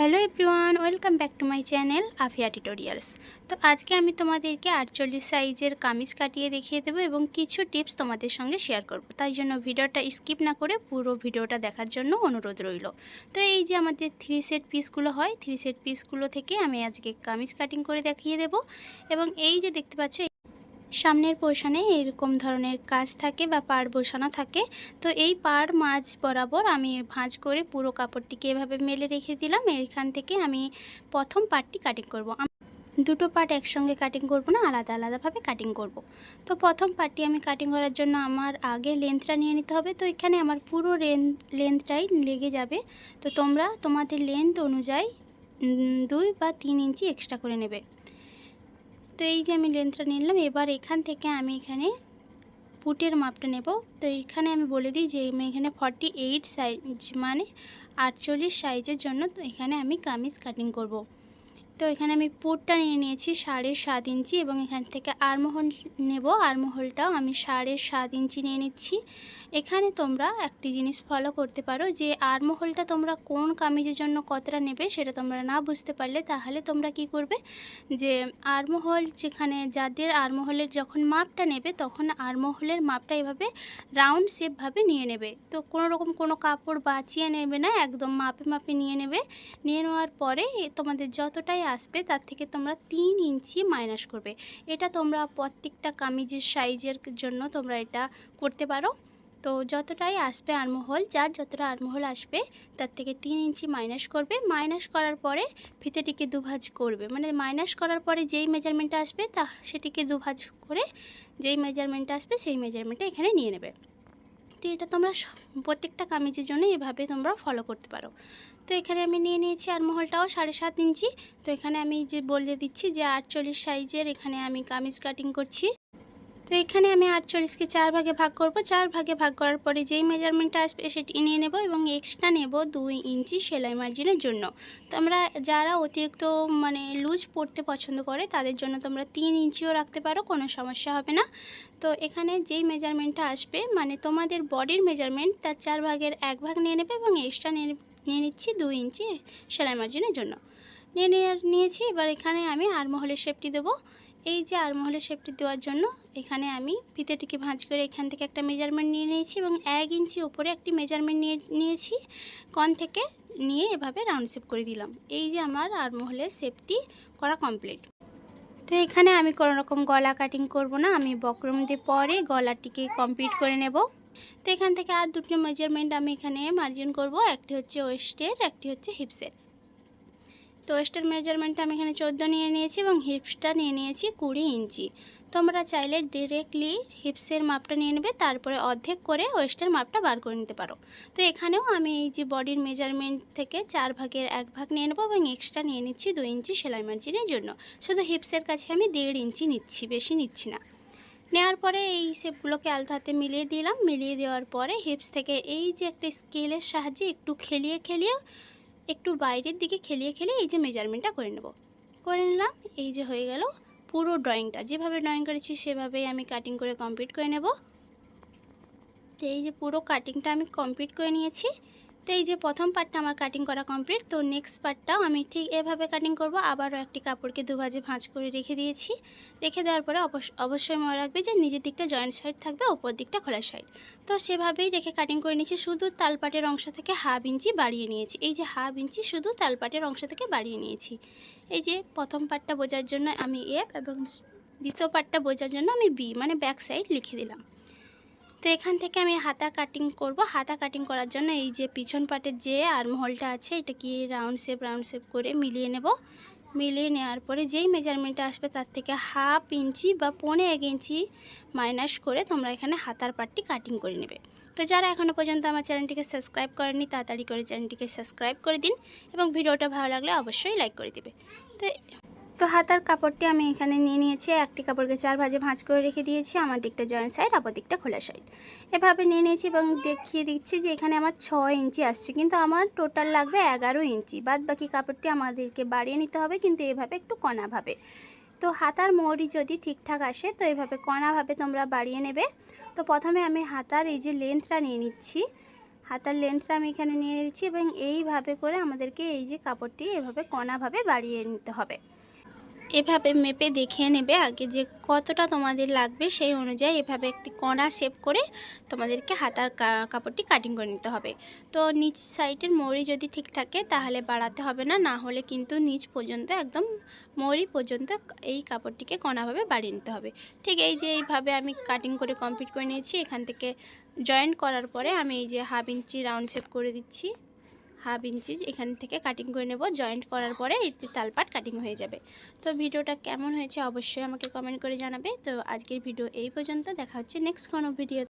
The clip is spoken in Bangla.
Hello everyone, welcome back to my channel Afia tutorials. তো আজকে আমি তোমাদেরকে আটচল্লিশ সাইজের কামিজ কাটিয়ে দেখিয়ে দেবো এবং কিছু টিপস তোমাদের সঙ্গে শেয়ার করব। তাই জন্য ভিডিওটা স্কিপ না করে পুরো ভিডিওটা দেখার জন্য অনুরোধ রইল। তো এই যে আমাদের থ্রি সেট পিসগুলো হয়, থ্রি সেট পিসগুলো থেকে আমি আজকে কামিজ কাটিং করে দেখিয়ে দেব। এবং এই যে দেখতে পাচ্ছ সামনের পোর্শনে এরকম ধরনের কাজ থাকে বা পাড় বসানো থাকে। তো এই পাড় মাঝ বরাবর আমি ভাঁজ করে পুরো কাপড়টিকে এভাবে মেলে রেখে দিলাম। এখান থেকে আমি প্রথম পার্টটি কাটিং করব। দুটো পার্ট একসঙ্গে কাটিং করব না, আলাদা আলাদাভাবে কাটিং করব। তো প্রথম পার্টটি আমি কাটিং করার জন্য আমার আগে লেন্থটা নিয়ে নিতে হবে। তো এখানে আমার পুরো লেন্থটাই লেগে যাবে। তো তোমরা তোমাদের লেন্থ অনুযায়ী দুই বা তিন ইঞ্চি এক্সট্রা করে নেবে। তো এই যে আমি লেন্থটা নিলাম, এবার এখান থেকে আমি এখানে পুটের মাপটা নেব। তো এখানে আমি বলে দিই যে আমি এখানে ফর্টি এইট সাইজ মানে আটচল্লিশ সাইজের জন্য তো এখানে আমি কামিজ কাটিং করব। তো এখানে আমি পুটটা নিয়ে নিয়েছি সাড়ে সাত ইঞ্চি এবং এখান থেকে আরমহল নেব। আরমহলটাও আমি সাড়ে সাত ইঞ্চি নিয়ে নিচ্ছি। এখানে তোমরা একটি জিনিস ফলো করতে পারো যে আরমহলটা তোমরা কোন কামিজের জন্য কতটা নেবে সেটা তোমরা না বুঝতে পারলে তাহলে তোমরা কি করবে? যে আরমহল যেখানে যাদের আরমহলের যখন মাপটা নেবে তখন আরমহলের মাপটা এভাবে রাউন্ড শেপভাবে নিয়ে নেবে। তো কোনো রকম কোনো কাপড় বাঁচিয়ে নেবে না, একদম মাপে মাপে নিয়ে নেবে। নিয়ে নেওয়ার পরে তোমাদের যতটাই আসবে তার থেকে তোমরা তিন ইঞ্চি মাইনাস করবে। এটা তোমরা প্রত্যেকটা কামিজের সাইজের জন্য তোমরা এটা করতে পারো। তো যতটাই আসবে আরমহল, যার যতটা আরমহল আসবে, তার থেকে তিন ইঞ্চি মাইনাস করবে। মাইনাস করার পরে ফিতেটিকে দুভাজ করবে। মানে মাইনাস করার পরে যেই মেজারমেন্টটা আসবে, তা সেটিকে দুভাজ করে যেই মেজারমেন্টটা আসবে, সেই মেজারমেন্টটা এখানে নিয়ে নেবে। তো এটা তোমরা প্রত্যেকটা কামিজের জন্য এভাবে তোমরা ফলো করতে পারো। তো এখানে আমি নিয়ে নিয়েছি আরমহলটাও সাড়ে সাত ইঞ্চি। তো এখানে আমি যে বলে দিচ্ছি যে আটচল্লিশ সাইজের এখানে আমি কামিজ কাটিং করছি। তো এখানে আমি আটচল্লিশকে চার ভাগে ভাগ করব। চার ভাগে ভাগ করার পরে যেই মেজারমেন্টটা আসবে সেটি নিয়ে নেব এবং এক্সট্রা নেব দুই ইঞ্চি সেলাই মার্জিনের জন্য। তোমরা যারা অতিরিক্ত মানে লুজ পড়তে পছন্দ করে, তাদের জন্য তোমরা তিন ইঞ্চিও রাখতে পারো, কোনো সমস্যা হবে না। তো এখানে যেই মেজারমেন্টটা আসবে মানে তোমাদের বডির মেজারমেন্ট তার চার ভাগের এক ভাগ নিয়ে নেবে এবং এক্সট্রা নিয়ে নিয়ে নিচ্ছি দুই ইঞ্চি সেলাই মার্জিনের জন্য। নিয়ে নিয়েছি, এবার এখানে আমি আরমহলের শেপটি দেবো। এই যে আরমহলের শেপটি দেওয়ার জন্য, এখানে আমি ফিতেটিকে ভাঁজ করে এখান থেকে একটা মেজারমেন্ট নিয়ে নিয়েছি এবং এক ইঞ্চি ওপরে একটি মেজারমেন্ট নিয়ে নিয়েছি। কন থেকে নিয়ে এভাবে রাউন্ড শেপ করে দিলাম। এই যে আমার আরমহলের শেপটি করা কমপ্লিট তো এখানে আমি কোনো রকম গলা কাটিং করব না, আমি বক্রম দিয়ে পরে গলাটিকে কমপ্লিট করে নেব। তো এখান থেকে আর দুটো মেজারমেন্ট আমি এখানে মার্জিন করব, একটি হচ্ছে ওয়েস্টের একটি হচ্ছে হিপসের তো ওয়েস্টের মেজারমেন্টটা আমি এখানে চোদ্দ নিয়ে নিয়েছি এবং হিপসটা নিয়ে নিয়েছি কুড়ি ইঞ্চি। তোমরা চাইলে ডিরেক্টলি হিপসের মাপটা নিয়ে নেবে, তারপরে অর্ধেক করে ওয়েস্টের মাপটা বার করে নিতে পারো। তো এখানেও আমি এই যে বডির মেজারমেন্ট থেকে চার ভাগের এক ভাগ নিয়ে নেব এবং এক্সট্রা নিয়ে নিচ্ছি দু ইঞ্চি সেলাই মার্জিনের জন্য। শুধু হিপসের কাছে আমি দেড় ইঞ্চি নিচ্ছি, বেশি নিচ্ছি না। নেওয়ার পরে এই শেপগুলোকে আলতো হাতে মিলিয়ে দিলাম। মিলিয়ে দেওয়ার পরে হিপস থেকে এই যে একটা স্কেলের সাহায্যে একটু খেলিয়ে খেলিয়ে একটু বাইরের দিকে খেলিয়ে খেলিয়ে এই যে মেজারমেন্টটা করে নেব। করে নিলাম, এই যে হয়ে গেল পুরো ড্রয়িংটা যেভাবে ড্রয়িং করেছি, সেভাবেই আমি কাটিং করে কমপ্লিট করে নেব। তো এই যে পুরো কাটিংটা আমি কমপ্লিট করে নিয়েছি। তো এই যে প্রথম পার্টটা আমার কাটিং করা কমপ্লিট তো নেক্সট পার্টটাও আমি ঠিক এভাবে কাটিং করব, আবারও একটি কাপড়কে দুভাজে ভাঁজ করে রেখে দিয়েছি। রেখে দেওয়ার পরে অবশ্যই মনে রাখবে যে নিজের দিকটা জয়েন্ট সাইড থাকবে, ওপর দিকটা খোলা সাইড তো সেভাবেই রেখে কাটিং করে নিয়েছি, শুধু তালপাটের অংশ থেকে হাফ ইঞ্চি বাড়িয়ে নিয়েছি। এই যে হাফ ইঞ্চি শুধু তালপাটের অংশ থেকে বাড়িয়ে নিয়েছি। এই যে প্রথম পার্টটা বোঝার জন্য আমি এফ এবং দ্বিতীয় পার্টটা বোঝার জন্য আমি বি মানে ব্যাক সাইড লিখে দিলাম। তো এখান থেকে আমি হাতা কাটিং করব। হাতা কাটিং করার জন্য এই যে পিছন পাটের যে আর্মহোলটা আছে এটা কি রাউন্ড শেপ রাউন্ড শেপ করে মিলিয়ে নেব। মিলিয়ে নেওয়ার পরে যেই মেজারমেন্টটা আসবে তার থেকে হাফ ইঞ্চি বা পৌনে এক ইঞ্চি মাইনাস করে তোমরা এখানে হাতার পাটটি কাটিং করে নেবে। তো যারা এখনও পর্যন্ত আমার চ্যানেলটিকে সাবস্ক্রাইব করেনি তাড়াতাড়ি করে চ্যানেলটিকে সাবস্ক্রাইব করে দিন এবং ভিডিওটা ভালো লাগলে অবশ্যই লাইক করে দেবে। তো তো হাতার কাপড়টি আমি এখানে নিয়ে নিয়েছি। একটি কাপড়কে চার ভাজে ভাঁজ করে রেখে দিয়েছি। আমার দিকটা জয়েন্ট সাইড আবার দিকটা খোলা সাইড এভাবে নিয়ে নিয়েছি এবং দেখিয়ে দিচ্ছি যে এখানে আমার ছ ইঞ্চি আসছে। কিন্তু আমার টোটাল লাগবে এগারো ইঞ্চি। বাদ বাকি কাপড়টি আমাদেরকে বাড়িয়ে নিতে হবে, কিন্তু এভাবে একটু কণাভাবে। তো হাতার মোড়ি যদি ঠিকঠাক আসে, তো এভাবে কণাভাবে তোমরা বাড়িয়ে নেবে। তো প্রথমে আমি হাতার এই যে লেন্থটা নিয়ে নিচ্ছি। হাতার লেন্থটা আমি এখানে নিয়ে নিচ্ছি এবং এইভাবে করে আমাদেরকে এই যে কাপড়টি এভাবে কণাভাবে বাড়িয়ে নিতে হবে। এভাবে মেপে দেখে নেবে আগে যে কতটা তোমাদের লাগবে সেই অনুযায়ী এভাবে একটি কণা শেপ করে তোমাদেরকে হাতার কাপড়টি কাটিং করে নিতে হবে। তো নিচ সাইডের মৌরি যদি ঠিক থাকে তাহলে বাড়াতে হবে না না হলে কিন্তু নিচ পর্যন্ত একদম মৌরি পর্যন্ত এই কাপড়টিকে কণাভাবে বাড়িয়ে নিতে হবে। ঠিক এই যে এইভাবে আমি কাটিং করে কমপ্লিট করে নিয়েছি, এখান থেকে জয়েন্ট করার পরে আমি এই যে হাফ ইঞ্চি রাউন্ড শেপ করে দিচ্ছি। হাফ ইঞ্চি এখান থেকে কাটিং করে নেব। জয়েন্ট করার পরে এই তালপাট কাটিং হয়ে যাবে। তো ভিডিওটা কেমন হয়েছে অবশ্যই আমাকে কমেন্ট করে জানাবে। তো আজকের ভিডিও এই পর্যন্ত। দেখা হচ্ছে নেক্সট কোনো ভিডিও